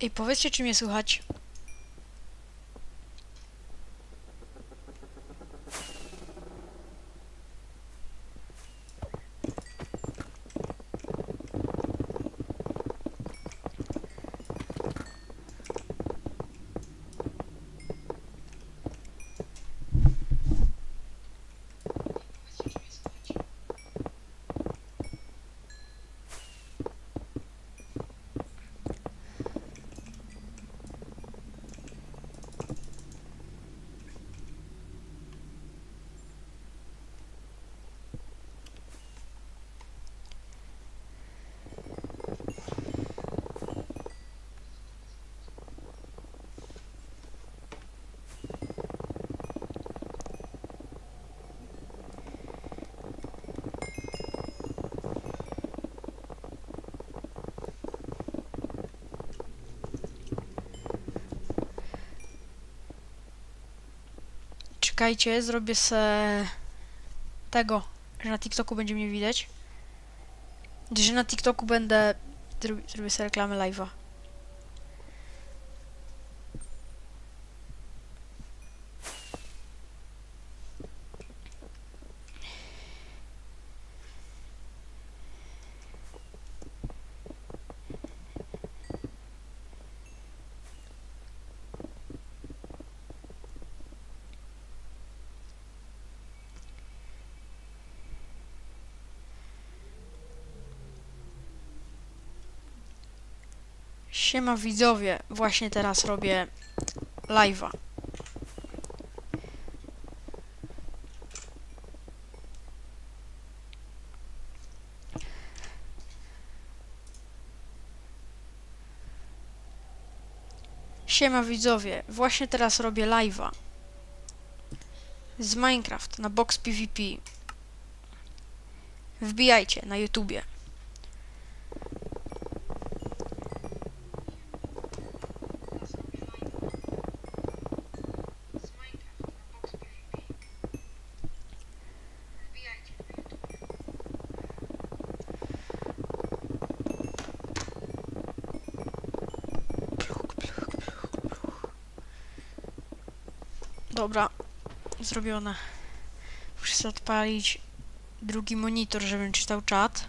Ej, powiedzcie, czy mnie słychać? Czekajcie, zrobię se tego, że na TikToku będzie mnie widać. Że na TikToku będę zrobi- zrobię sobie reklamę live'a. Siema widzowie, właśnie teraz robię live'a. Siema widzowie, właśnie teraz robię live'a z Minecraft na Box PvP. Wbijajcie na YouTubie. Dobra, zrobione. Muszę odpalić drugi monitor, żebym czytał czat.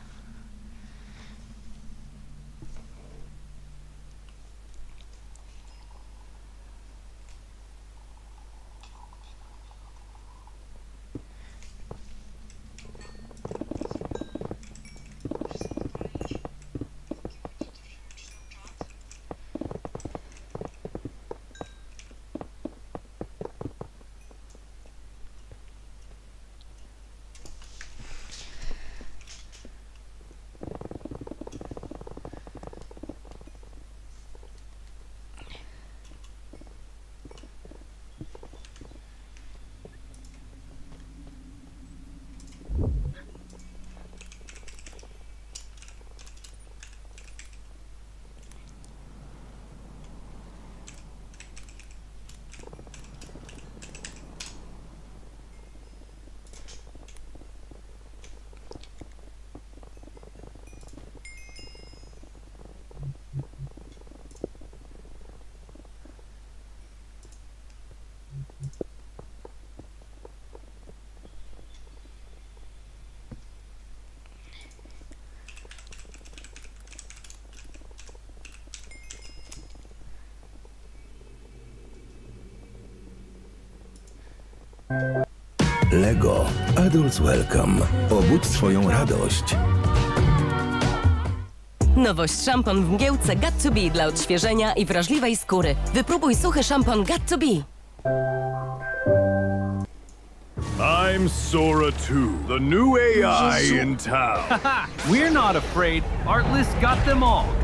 Lego Adults Welcome. Obudź swoją radość. Nowość szampon w mgiełce Got to Be dla odświeżenia i wrażliwej skóry. Wypróbuj suchy szampon Got to Be. I'm Sora 2, the new AI in town. We're not afraid. Artlist got them all.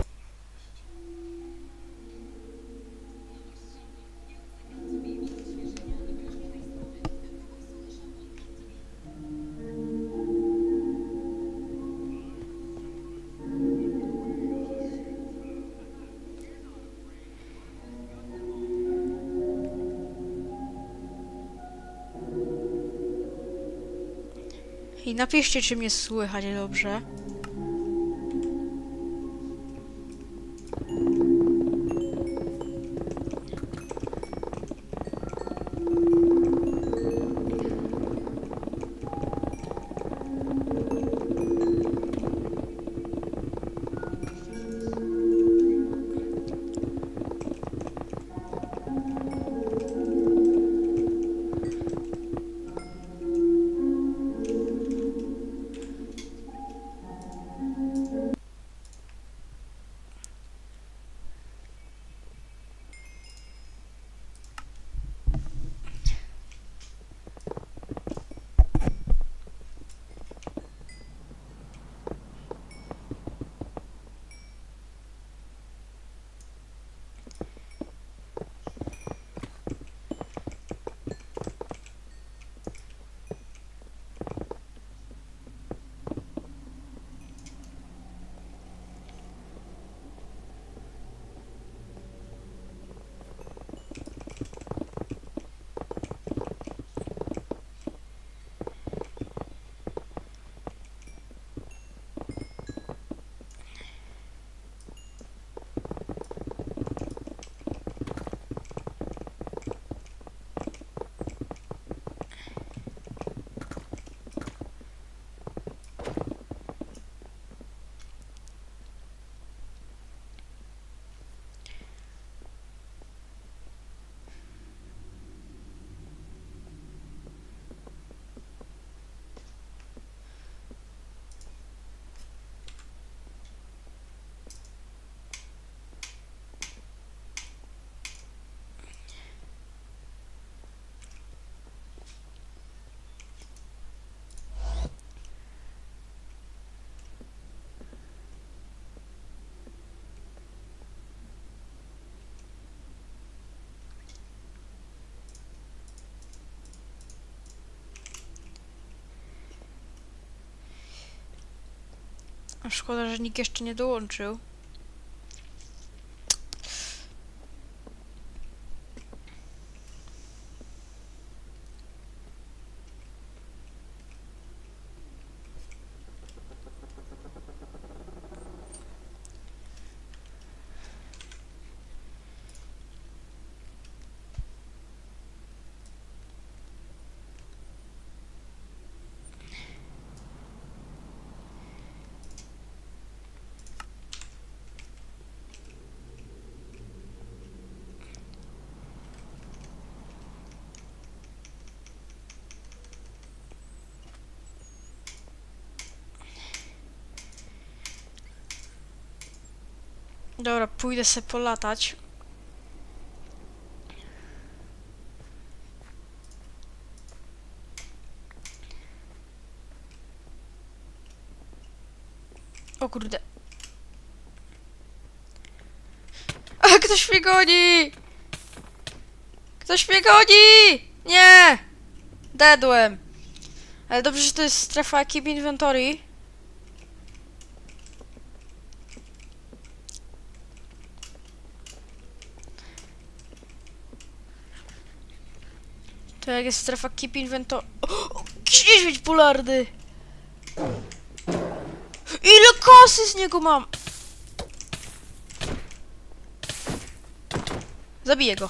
I napiszcie, czy mnie słychać dobrze. Szkoda, że nikt jeszcze nie dołączył. Dobra, pójdę se polatać. O kurde. A, ktoś mnie goni! Ktoś mnie goni! Nie! Dedłem. Ale dobrze, że to jest strefa Keep Inventory. To jak jest strefa Keep Inventory... O, jakiś niedźwiedź polarny! Ile kasy z niego mam? Zabiję go.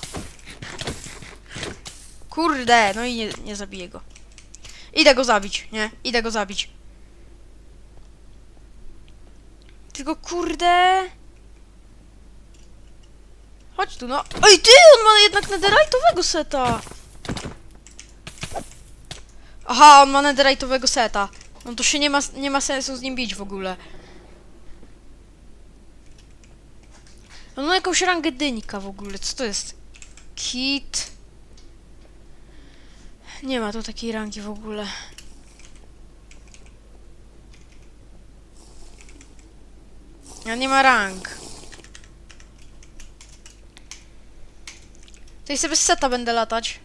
Kurde, no i nie, nie zabiję go. Idę go zabić, nie? Idę go zabić. Tylko kurde... Chodź tu, no. Oj, ty! On ma jednak netherite'owego seta! Aha, on ma netherite'owego seta. No to się nie ma, nie ma sensu z nim bić w ogóle. On ma jakąś rangę dynika w ogóle. Co to jest? Kit. Nie ma tu takiej rangi w ogóle. A nie ma rang. To i sobie z seta będę latać.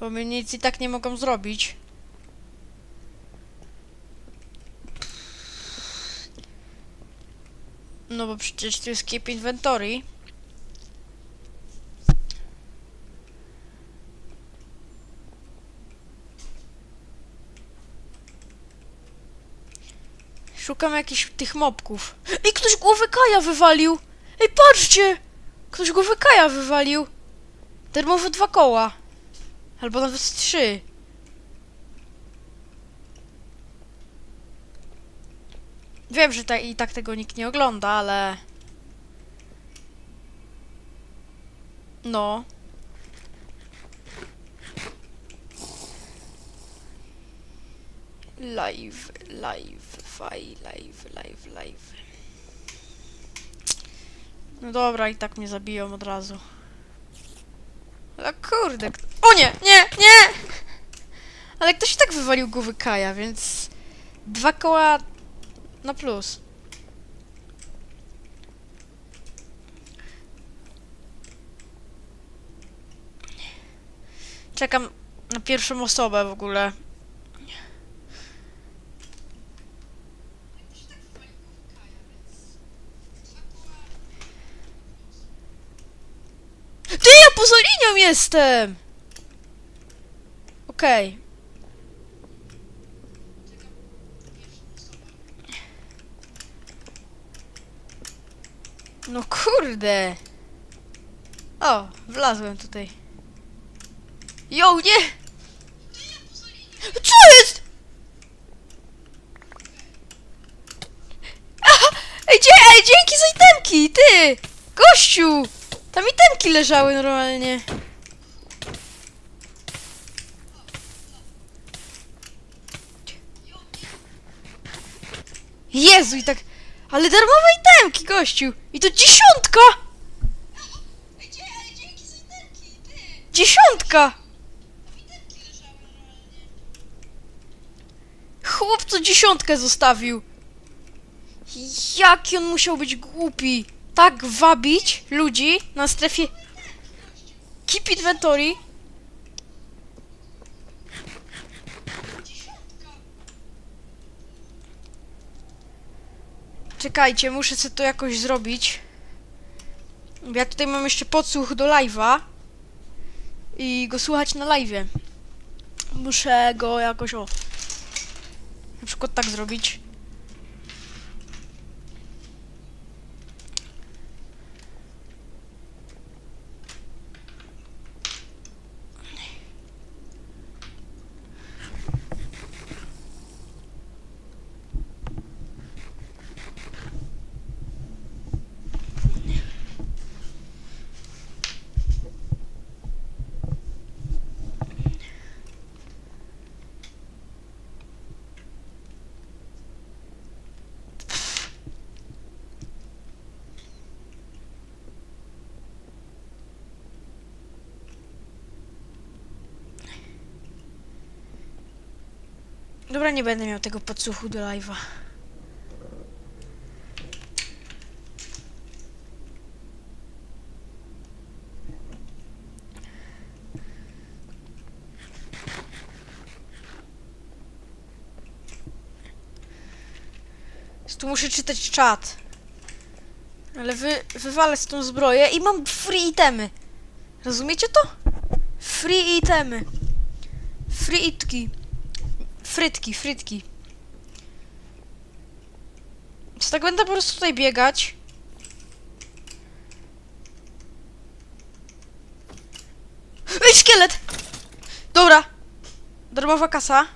Bo mi nic i tak nie mogą zrobić. No bo przecież tu jest keep inventory. Szukam jakichś tych mobków. Ej, ktoś głowę Kaja wywalił! Ej, patrzcie! Ktoś głowę Kaja wywalił. Termowe dwa koła. Albo nawet trzy. Wiem, że ta, i tak tego nikt nie ogląda, ale... No. Live, live, faj, live, live, live. No dobra, i tak mnie zabiją od razu. Ale kurde. O nie, nie, nie! Ale ktoś i tak wywalił głowy Kaja, więc... Dwa koła na plus. Czekam na pierwszą osobę w ogóle. Ty, ja poza linią jestem! Okej. No kurde! O, wlazłem tutaj. Jo, nie! Co jest? Aha, ej, dzie ej, dzięki za itemki, ty! Gościu! Tam itemki leżały normalnie. Jezu, i tak... Ale darmowe itemki, gościu! I to dziesiątka! Dziesiątka! Chłop co dziesiątkę zostawił. Jaki on musiał być głupi. Tak wabić ludzi na strefie Keep Inventory. Czekajcie, muszę sobie to jakoś zrobić. Ja tutaj mam jeszcze podsłuch do live'a. I go słuchać na live'ie. Muszę go jakoś o. Na przykład tak zrobić. Dobra, nie będę miał tego podsłuchu do live'a. Tu muszę czytać czat. Ale wy, wywalę z tą zbroję i mam free itemy. Rozumiecie to? Free itemy. Free itki. Frytki, frytki. Więc tak będę po prostu tutaj biegać. Ej, szkielet! Dobra. Darmowa kasa.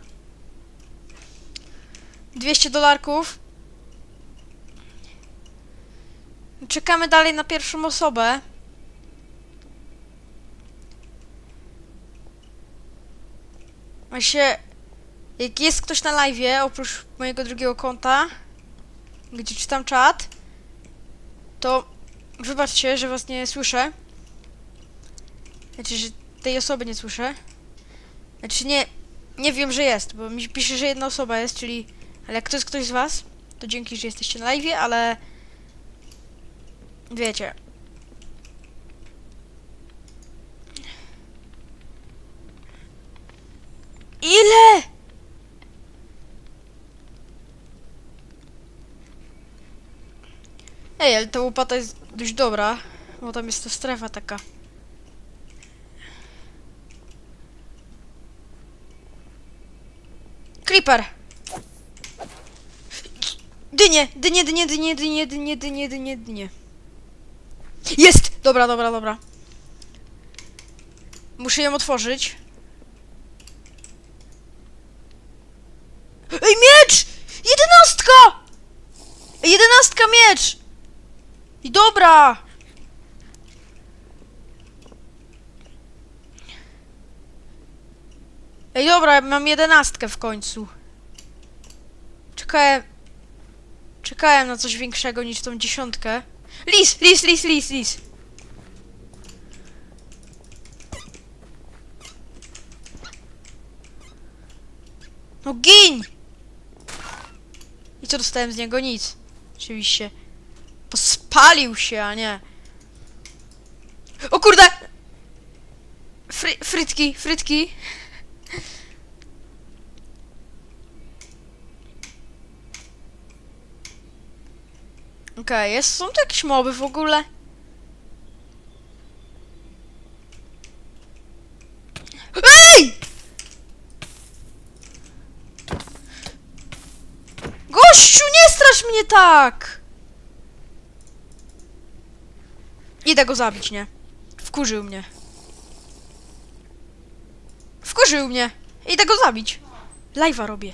200 dolarków. Czekamy dalej na pierwszą osobę. Właśnie, jak jest ktoś na live, oprócz mojego drugiego konta, gdzie czytam czat, to wybaczcie, że was nie słyszę. Znaczy, że tej osoby nie słyszę. Znaczy, nie, nie wiem, że jest, bo mi pisze, że jedna osoba jest, czyli... Ale jak to jest ktoś z was, to dzięki, że jesteście na live, ale... Wiecie. Ile? Ej, ale ta łopata jest dość dobra, bo tam jest ta strefa taka. Creeper! Dynie, dynie, dynie, dynie, dynie, dynie, dynie, dynie, dynie. Jest! Dobra, dobra, dobra. Muszę ją otworzyć. Ej, miecz! Jedenastka! Jedenastka miecz! I dobra! Ej, dobra, mam jedenastkę w końcu. Czekałem... Czekałem na coś większego niż tą dziesiątkę. Lis, lis, lis, lis, lis. No gin! I co dostałem z niego? Nic. Oczywiście. Pospalił się, a nie. O kurde! Fry, frytki, frytki. Okej, jest, są tu jakieś moby w ogóle? EJ! Gościu, nie strasz mnie tak! Idę go zabić, nie? Wkurzył mnie. Wkurzył mnie. Idę go zabić. Live'a robię.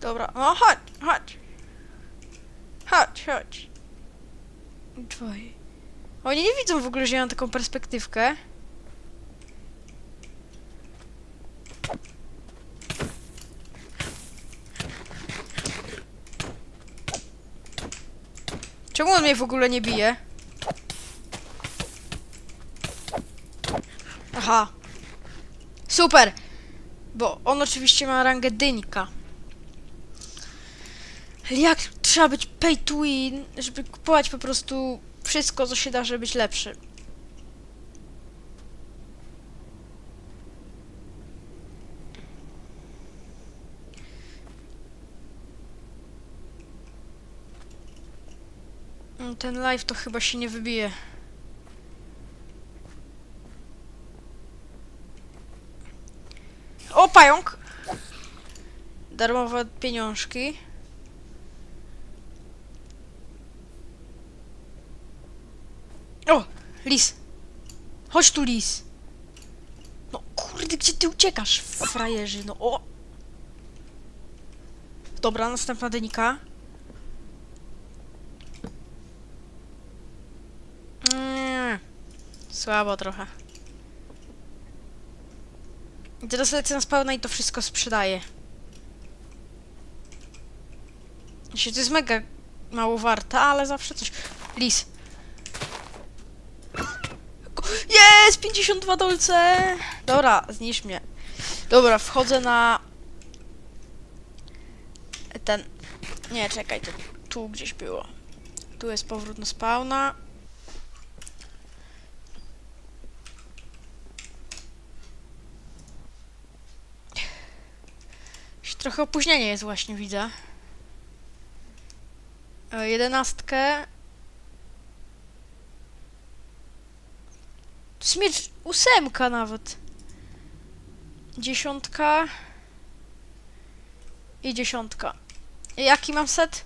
Dobra, no chodź, chodź. Chodź, chodź. Dwoje. Oni nie widzą w ogóle, że ja mam taką perspektywkę. Czemu on mnie w ogóle nie bije? Aha. Super! Bo on oczywiście ma rangę dyńka. Ale jak trzeba być pay to win, żeby kupować po prostu wszystko, co się da, żeby być lepszy. Ten live to chyba się nie wybije. O, pająk! Darmowe pieniążki. O! Lis! Chodź tu, lis! No kurde, gdzie ty uciekasz, frajerzy? No o! Dobra, następna denika. Słabo trochę. Teraz lecę na spawna i to wszystko sprzedaję. Jeśli to jest mega mało warte, ale zawsze coś. Lis. Jest! 52 dolce! Dobra, zniszcz mnie. Dobra, wchodzę na... Ten... Nie, czekaj, to tu gdzieś było. Tu jest powrót na spawna. Trochę opóźnienie jest właśnie, widzę. E, Jedenastkę. Miecz ósemka nawet. Dziesiątka. I dziesiątka. Jaki mam set?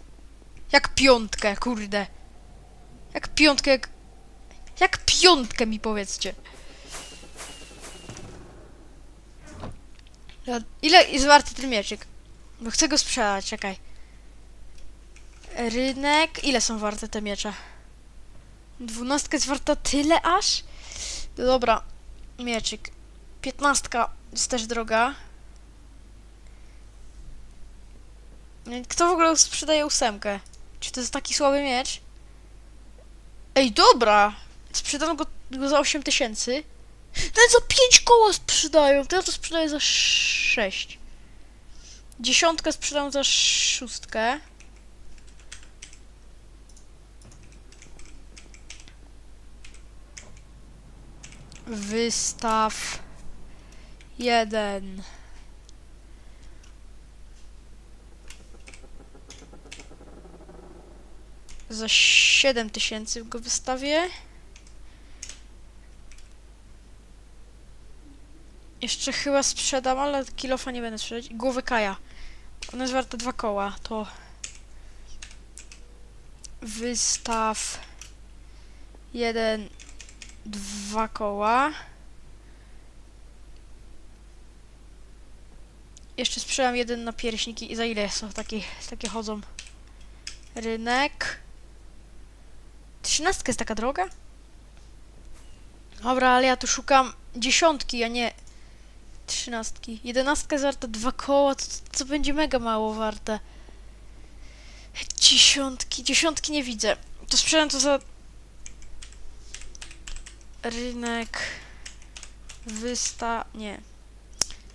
Jak piątkę, kurde. Jak piątkę, jak... Jak piątkę mi powiedzcie. Ile jest warty ten mieczyk? Bo chcę go sprzedać, czekaj. Rynek. Ile są warte te miecze? Dwunastka jest warta tyle aż? Dobra, mieczyk. Piętnastka jest też droga. Kto w ogóle sprzedaje ósemkę? Czy to jest taki słaby miecz? Ej, dobra! Sprzedam go, go za 8 tysięcy. Nawet za 5 koła sprzedają. Ja to sprzedaję za 6. Dziesiątkę sprzedam za szóstkę. Wystaw jeden. Za 7 tysięcy go wystawię. Jeszcze chyba sprzedam, ale kilofa nie będę sprzedać. Głowy Kaja. Ona jest warta dwa koła. To wystaw jeden, dwa koła. Jeszcze sprzedam jeden na pierśniki. I za ile są takie, takie chodzą? Rynek. Trzynastka jest taka droga? Dobra, ale ja tu szukam dziesiątki, a nie trzynastki. Jedenastka jest warta dwa koła, to będzie mega mało warte. Dziesiątki, dziesiątki nie widzę. To sprzedam to za... Rynek... Wysta... nie.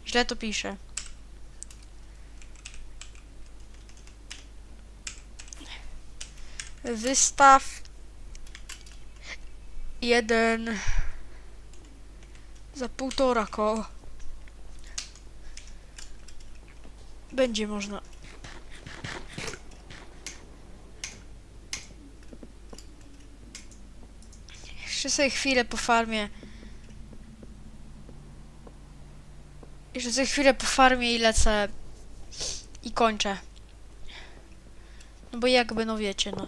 Źle to piszę. Wystaw... Jeden... Za półtora koła. Będzie można. Jeszcze sobie chwilę po farmie. Jeszcze sobie chwilę po farmie i lecę. I kończę. No bo jakby, no wiecie, no.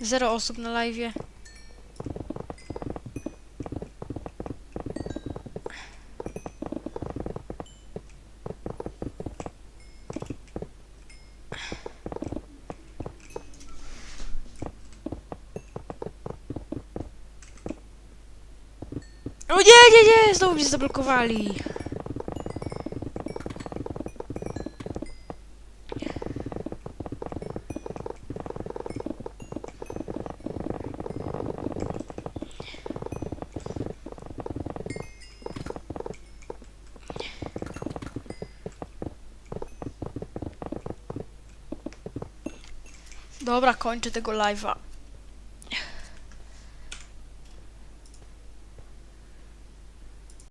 Zero osób na live. O nie, nie, nie! Znowu mnie zablokowali. Dobra, kończę tego live'a.